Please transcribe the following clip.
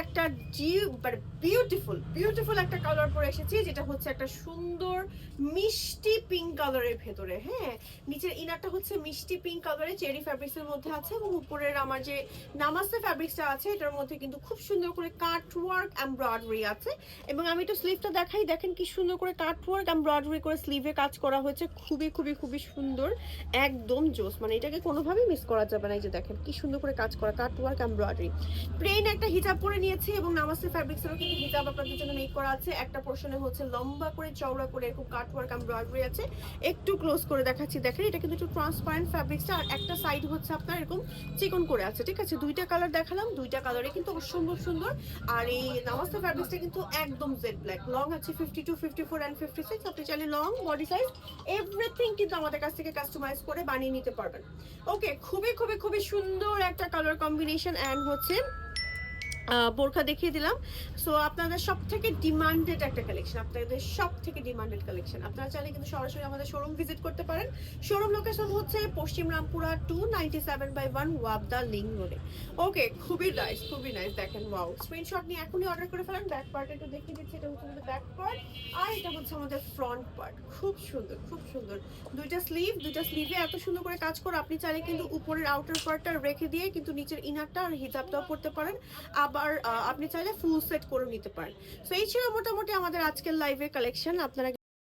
একটা মানে beautiful beautiful একটা কালার পরে এসেছি যেটা হচ্ছে একটা সুন্দর মিষ্টি পিঙ্ক কালারের ভেতরে হ্যাঁ? নিচের ইনারটা হচ্ছে মিষ্টি পিঙ্ক কালারের চেরি ফ্যাব্রিক্সের মধ্যে আছে এবং উপরের আমার যে নামাস্তে ফ্যাব্রিক্সটা আছে, এটার মধ্যে কিন্তু খুব সুন্দর করে কাট ওয়ার্ক এমব্রয়ডারি আছে। এবং আমি একটু স্লিভটা দেখাই, দেখেন কি সুন্দর করে কাট ওয়ার্ক এমব্রয়ডারি করে স্লিভে কাজ করা হয়েছে। খুবই খুবই খুবই সুন্দর, একদম জোস। মানে এটাকে কোনোভাবেই মিস করা যাবে না, এই যে দেখেন কি সুন্দর করে কাজ করা কাট ওয়ার্ক এমব্রয়ডারি প্লেন একটা হিজাব পরে নিয়েছি এবং নামাস্তে ফ্যাব্রিক্সেরও কিন্তু হিজাব আপনাদের জন্য মেক করা আছে। একটা পোর্শনে হচ্ছে লম্বা করে, চওড়া করে এরকম কাট ওয়ার্ক এমব্রয়ডারি আছে। একটু ক্লোজ করে দেখাচ্ছি, দেখেন, এটা কিন্তু একটু ট্রান্সপারেন্ট ফ্যাব্রিক্সটা আর একটা সাইড হচ্ছে আপনার এরকম চিকন করে আছে, ঠিক আছে? দুইটা কালার দেখালাম, দুইটা কালারে কিন্তু অসম্ভব সুন্দর আর এই নামাস্তে ফ্যাব্রিক্সটা কিন্তু একদম জেড ব্ল্যাক লং আছে fifty two fifty four and fifty six আপনি চাইলে লং বডি সাইজ এভরিথিং কিন্তু আমাদের কাছ থেকে কাস্টমাইজ করে বানিয়ে নিতে পারবেন। ওকে খুবই খুবই খুবই সুন্দর একটা কালার কম্বিনেশন অ্যান্ড হচ্ছে বোরখা দেখিয়ে দিলাম। সো আপনাদের সব থেকে ডিমান্ডেড একটা কালেকশন আপনাদের সব থেকে ডিমান্ডেড কালেকশন আপনারা চাইলে কিন্তু সরাসরি আমাদের শোরুম ভিজিট করতে পারেন। শোরুম লোকেশন হচ্ছে পশ্চিম Rampura two ninety seven by one Wabda link রোডে। ওকে খুবই নাইস খুবই নাইস দেখেন ওয়াও স্ক্রিনশট নিয়ে এখনই অর্ডার করে ফেলেন। ব্যাক পার্ট একটু দেখিয়ে দিচ্ছি, এটা হচ্ছে আমাদের ব্যাক পার্ট আর এটা হচ্ছে আমাদের ফ্রন্ট পার্ট খুব সুন্দর খুব সুন্দর। দুইটা স্লিভ দুইটা স্লিভে এত সুন্দর করে কাজ করে। আপনি চাইলে কিন্তু উপরের আউটার পার্টটা রেখে দিয়ে কিন্তু নিচের ইনারটা আর হিজাবটাও পড়তে পারেন। আবার আহ, আপনি চাইলে ফুল সেট করে নিতে পারেন। তো এই ছিল মোটামুটি আমাদের আজকের লাইভের কালেকশন আপনারা